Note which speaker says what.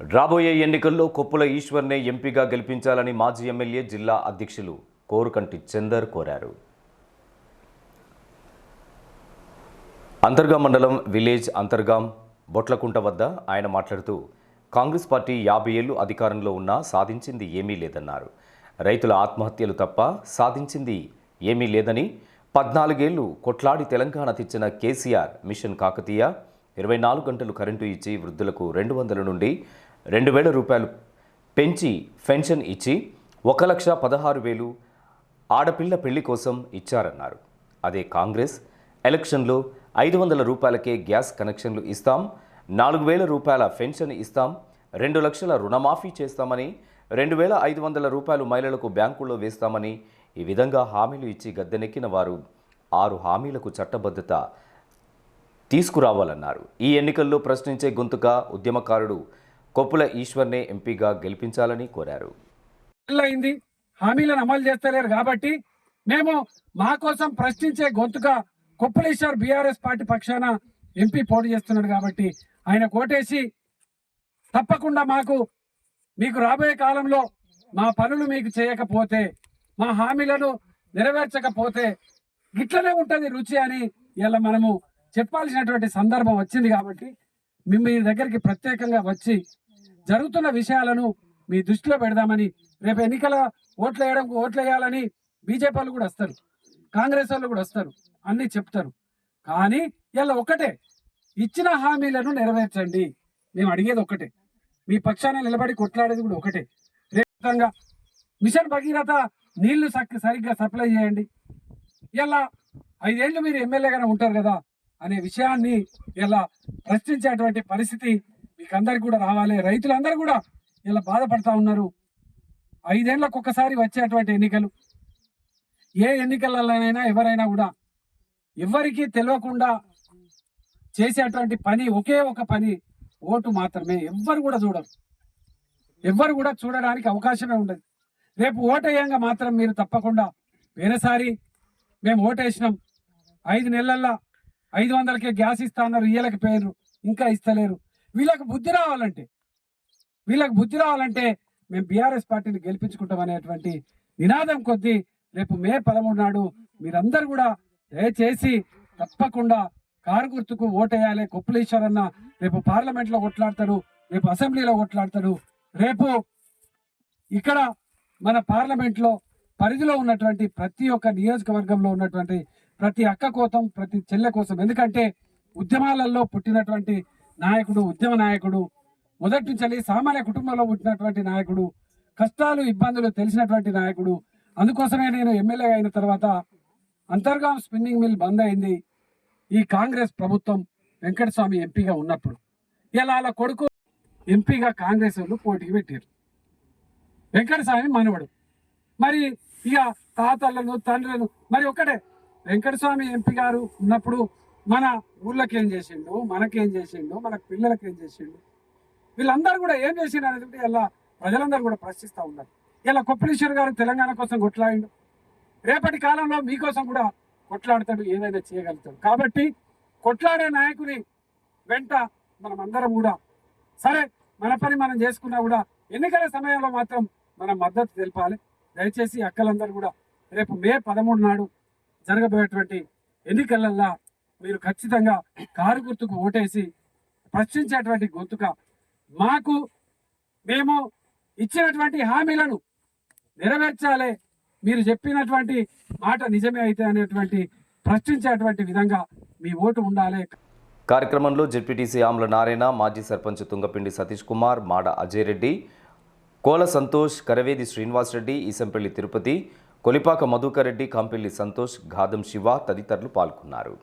Speaker 1: రాబోయే ఎన్నికల్లో కొప్పుల ఈశ్వర్నే ఎంపీగా గెలిపించాలని మాజీ ఎమ్మెల్యే జిల్లా అధ్యక్షులు కోరుకంటి చందర్ కోరారు. అంతర్గాం మండలం విలేజ్ అంతర్గాం బొట్లకుంట వద్ద ఆయన మాట్లాడుతూ కాంగ్రెస్ పార్టీ యాభై ఏళ్ళు అధికారంలో ఉన్నా సాధించింది ఏమీ లేదన్నారు. రైతుల ఆత్మహత్యలు తప్ప సాధించింది ఏమీ లేదని పద్నాలుగేళ్ళు కొట్లాడి తెలంగాణ తెచ్చిన కేసీఆర్ మిషన్ కాకతీయ ఇరవై నాలుగు గంటలు కరెంటు ఇచ్చి వృద్ధులకు రెండు వందల నుండి రెండు వేల రూపాయలు పెంచి పెన్షన్ ఇచ్చి ఒక లక్ష పదహారు వేలు ఆడపిల్ల పెళ్ళి కోసం ఇచ్చారన్నారు. అదే కాంగ్రెస్ ఎలక్షన్లో ఐదు వందల రూపాయలకే గ్యాస్ కనెక్షన్లు ఇస్తాం నాలుగు వేల రూపాయల పెన్షన్ ఇస్తాం రెండు లక్షల రుణమాఫీ చేస్తామని రెండు వేల ఐదు వందల రూపాయలు మహిళలకు బ్యాంకుల్లో వేస్తామని ఈ విధంగా హామీలు ఇచ్చి గద్దెనెక్కిన వారు ఆరు హామీలకు చట్టబద్ధత తీసుకురావాలన్నారు. ఈ ఎన్నికల్లో ప్రశ్నించే గొంతుగా ఉద్యమకారుడు కొప్పుల ఈశ్వర్నే ఎంపీగా గెలిపించాలని కోరారు.
Speaker 2: అయింది హామీలను అమలు చేస్తలేరు కాబట్టి మేము మా కోసం ప్రశ్నించే గొంతుగా కొప్పలేశ్వర్ బీఆర్ఎస్ పార్టీ పక్షాన ఎంపీ పోటీ చేస్తున్నాడు కాబట్టి ఆయన కోటేసి తప్పకుండా మాకు మీకు రాబోయే కాలంలో మా పనులు మీకు చేయకపోతే మా హామీలను నెరవేర్చకపోతే గిట్లనే ఉంటుంది రుచి అని ఇలా మనము చెప్పాల్సినటువంటి సందర్భం వచ్చింది కాబట్టి మేము మీ దగ్గరికి ప్రత్యేకంగా వచ్చి జరుగుతున్న విషయాలను మీ దృష్టిలో పెడదామని రేపు ఎన్నికల ఓట్లు వేయడం ఓట్లు వేయాలని బీజేపీ వాళ్ళు కూడా వస్తారు. కాంగ్రెస్ వాళ్ళు కూడా వస్తారు. అన్నీ చెప్తారు. కానీ ఇలా ఒకటే. ఇచ్చిన హామీలను నెరవేర్చండి. మేము అడిగేది ఒక్కటే మీ పక్షాన నిలబడి కొట్లాడేది కూడా ఒకటే. రేపు మిషన్ భగీరథ నీళ్ళు సరిగ్గా సప్లై చేయండి. ఇలా ఐదేళ్ళు మీరు ఎమ్మెల్యేగానే ఉంటారు కదా అనే విషయాన్ని ఇలా ప్రశ్నించేటువంటి పరిస్థితి మీకు అందరికి కూడా రావాలి. రైతులందరూ కూడా ఇలా బాధపడతా ఉన్నారు. ఐదేళ్ళకు ఒక్కసారి వచ్చేటువంటి ఎన్నికలు. ఏ ఎన్నికలలోనైనా ఎవరైనా కూడా ఎవరికి తెలియకుండా చేసేటువంటి పని ఒకే ఒక పని ఓటు మాత్రమే. ఎవ్వరు కూడా చూడరు. ఎవ్వరు కూడా చూడడానికి అవకాశమే ఉండదు. రేపు ఓటేయంగా మాత్రం మీరు తప్పకుండా వేరేసారి మేము ఓటేసినాం. ఐదు నెలల్లో ఐదు వందలకే గ్యాస్ ఇస్తా అన్నారు. ఇయ్యలకి పేరు ఇంకా ఇస్తలేరు. వీళ్ళకి బుద్ధి రావాలంటే వీళ్ళకి బుద్ధి రావాలంటే మేము బీఆర్ఎస్ పార్టీని గెలిపించుకుంటాం అనేటువంటి నినాదం కొద్దీ రేపు మే పదమూడు నాడు మీరందరూ కూడా దయచేసి తప్పకుండా కారు గుర్తుకు ఓటేయాలి. కొప్పులేశ్వరన్న అన్న రేపు పార్లమెంట్లో కొట్లాడతాడు రేపు అసెంబ్లీలో కొట్లాడతాడు. రేపు ఇక్కడ మన పార్లమెంట్లో పరిధిలో ఉన్నటువంటి ప్రతి ఒక్క నియోజకవర్గంలో ఉన్నటువంటి ప్రతి అక్క కోసం ప్రతి చెల్లె కోసం. ఎందుకంటే ఉద్యమాలలో పుట్టినటువంటి నాయకుడు ఉద్యమ నాయకుడు మొదటి నుంచి సామాన్య కుటుంబంలో పుట్టినటువంటి నాయకుడు కష్టాలు ఇబ్బందులు తెలిసినటువంటి నాయకుడు. అందుకోసమే నేను ఎమ్మెల్యే అయిన తర్వాత అంతర్గాం స్పిన్నింగ్ మిల్ బంద్ అయింది. ఈ కాంగ్రెస్ ప్రభుత్వం వెంకటస్వామి ఎంపీగా ఉన్నప్పుడు. ఇలా వాళ్ళ కొడుకు ఎంపీగా కాంగ్రెస్ వాళ్ళు పోటీకి పెట్టారు వెంకటస్వామి మనవడు. మరి ఇక తాతలను తండ్రులను మరి ఒకటే వెంకటస్వామి ఎంపీ గారు ఉన్నప్పుడు మన ఊళ్ళకి ఏం చేసిండు మనకేం చేసిండు మన పిల్లలకి ఏం చేసిండు? వీళ్ళందరూ కూడా ఏం చేసిండు అనేది ఇలా ప్రజలందరూ కూడా ప్రశ్నిస్తూ ఉన్నారు. ఇలా కొప్పలేశ్వర్ గారు తెలంగాణ కోసం కొట్లాడిండు. రేపటి కాలంలో మీకోసం కూడా కొట్లాడతాడు ఏదైనా చేయగలుగుతాడు. కాబట్టి కొట్లాడే నాయకుని వెంట మనం అందరం కూడా సరే మన పని మనం చేసుకున్నా కూడా ఎన్నికల సమయంలో మాత్రం మనం మద్దతు తెలపాలి. దయచేసి అక్కలందరూ కూడా రేపు మే పదమూడు నాడు జరగబోయేటువంటి ఎన్నికలల్లో మీరు ఖచ్చితంగా కారు గుర్తుకు ఓటేసి ప్రశ్నించేటువంటి గొంతుక మాకు మేము ఇచ్చినటువంటి హామీలను నెరవేర్చాలి. మీరు చెప్పినటువంటి మాట నిజమే అయితే అనేటువంటి ప్రశ్నించేటువంటి విధంగా మీ ఓటు ఉండాలి.
Speaker 1: కార్యక్రమంలో జెడ్పీటీసీ ఆమ్ల నారాయణ మాజీ సర్పంచ్ తుంగపిండి సతీష్ కుమార్ మాడ అజయ్ రెడ్డి కోల సంతోష్ కరవేది శ్రీనివాస్ రెడ్డి ఈసంపల్లి తిరుపతి కొలిపాక మధుకర్ రెడ్డి కంపెల్లి సంతోష్ గాదం శివ తదితరులు పాల్గొన్నారు.